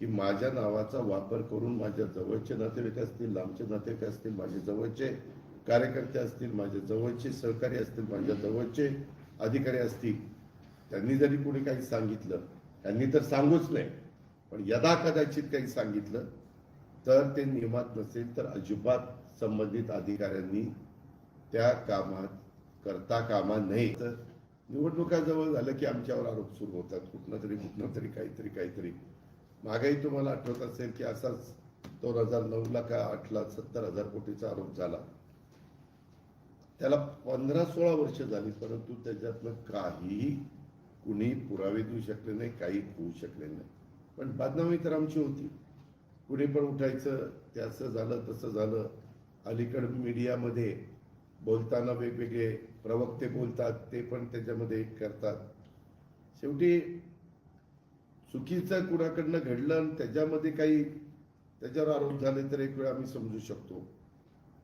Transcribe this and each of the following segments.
की माझ्या नावाचा वापर करून माझ्या जवळचे नातेवाईक असतील लांबचे नातेवाईक असतील माझे जवळचे कार्यकर्ते असतील माझ्या जवळचे सहकारी असतील माझ्या जवळचे अधिकारी असतील त्यांनी जरी कोणी काही सांगितलं त्यांनी तर सांगूच नाही पण यदा कदाचित काही सांगितलं तर ते नियमात नसेल तर अजिबात संबंधित अधिकाऱ्यांनी त्या कामात करता कामा नये. तर निवडणुका जवळ झालं की आमच्यावर आरोप सुरू होतात कुठनं तरी कुठनं तरी काहीतरी काहीतरी. मागेही तुम्हाला आठवत असेल की असाच दोन हजार नऊला का आठला सत्तर हजार कोटीचा आरोप झाला. त्याला पंधरा सोळा वर्ष झाली परंतु त्याच्यातनं काहीही कुणी पुरावे देऊ शकले नाही काही होऊ शकले नाही. पण बदनामी तर आमची होती. कुणी पण उठायचं त्याचं झालं तसं झालं. अलीकड मीडियामध्ये बोलताना वेगवेगळे प्रवक्ते बोलतात ते पण त्याच्यामध्ये करतात. शेवटी चुकीचं कुणाकडनं घडलं आणि त्याच्यामध्ये काही त्याच्यावर आरोप झाले तर एक वेळ आम्ही समजू शकतो.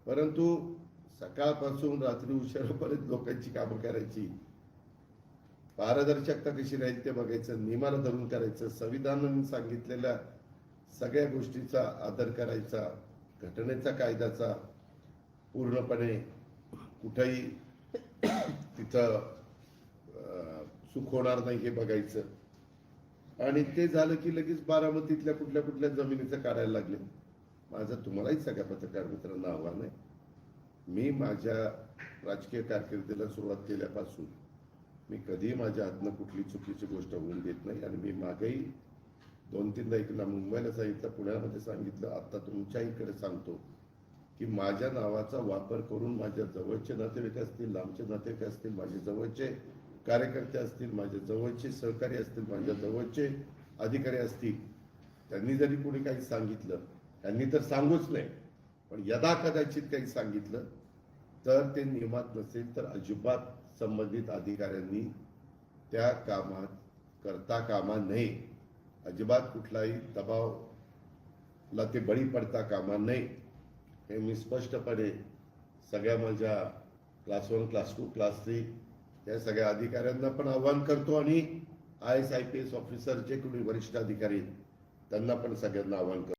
परंतु सकाळपासून रात्री उशिरापर्यंत लोकांची कामं करायची पारदर्शकता कशी राहील ते बघायचं नियमाला धरून करायचं संविधानाने सांगितलेल्या सगळ्या गोष्टीचा आदर करायचा घटनेचा कायद्याचा पूर्णपणे कुठंही तिथं सुख होणार नाही हे बघायचं. आणि ते झालं की लगेच बारामतीतल्या कुठल्या कुठल्या जमिनीचं काढायला लागले. माझं तुम्हालाही सगळ्या पत्रकार मित्रांना आव्हान आहे. मी माझ्या राजकीय कारकिर्दीला सुरुवात केल्यापासून मी कधीही माझ्या हातनं कुठली चुकीची गोष्ट होऊन देत नाही आणि मी मागेही दोन तीनदा इकडला मुंबईला सांगितलं पुण्यामध्ये सांगितलं आता तुमच्या इकडे सांगतो की माझ्या नावाचा वापर करून माझ्या जवळचे नातेवाईक असतील लांबचे नातेवाईक असतील माझे जवळचे कार्यकर्ते असतील माझ्या जवळचे सहकारी असतील माझ्या जवळचे अधिकारी असतील त्यांनी जरी कोणी काही सांगितलं त्यांनी तर सांगूच नाही पण यदा कदाचित काही सांगितलं तर ते नियमात नसेल तर अजिबात संबंधित अधिकाऱ्यांनी त्या कामात करता कामा नये. अजिबात कुठलाही दबावला ते बळी पडता कामा नये. हे मी स्पष्टपणे सगळ्या माझ्या class one class two class three या सगळ्या अधिकाऱ्यांना पण आव्हान करतो आणि I S I P S officer जे कोणी वरिष्ठ अधिकारी त्यांना पण सगळ्यांना आव्हान करतो.